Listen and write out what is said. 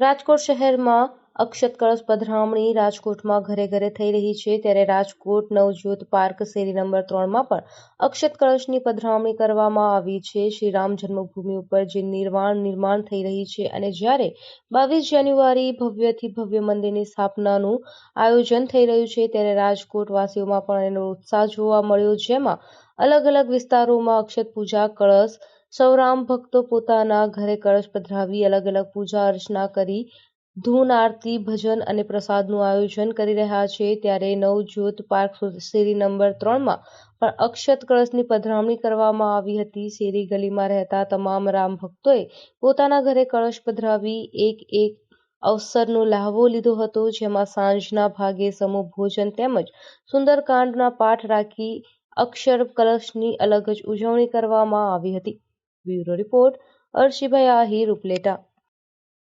રાજકોટ શહેરમાં અક્ષત કળશ પધરામણી રાજકોટમાં ઘરે ઘરે થઈ રહી છે, ત્યારે રાજકોટ નવજોત પાર્ક શેરી નંબર ત્રણમાં પણ અક્ષત કળશની પધરામણી કરવામાં આવી છે. શ્રી રામ જન્મભૂમિ ઉપર જે નિર્વાણ નિર્માણ થઈ રહી છે અને જ્યારે બાવીસ જાન્યુઆરી ભવ્યથી ભવ્ય મંદિરની સ્થાપનાનું આયોજન થઈ રહ્યું છે, ત્યારે રાજકોટ વાસીઓમાં પણ એનો ઉત્સાહ જોવા મળ્યો, જેમાં અલગ અલગ વિસ્તારોમાં અક્ષત પૂજા, કળશ, સૌરામ ભક્તો પોતાના ઘરે કળશ પધરાવી અલગ અલગ પૂજા અર્ચના કરી ધૂન આરતી, ભજન અને પ્રસાદનું આયોજન કરી રહ્યા છે. ત્યારે નવજ્યોત પાર્ક શેરી નંબર ત્રણમાં પણ અક્ષત કળશની પધરામણી કરવામાં આવી હતી. શેરી ગલીમાં રહેતા તમામ રામ ભક્તોએ પોતાના ઘરે કળશ પધરાવી એક એક અવસરનો લહાવો લીધો હતો, જેમાં સાંજના ભાગે સમૂહ ભોજન તેમજ સુંદરકાંડના પાઠ રાખી અક્ષર કળશની અલગ જ ઉજવણી કરવામાં આવી હતી. બ્યુરો રિપોર્ટ અર્શીભાઈ આહિર ઉપલેટા.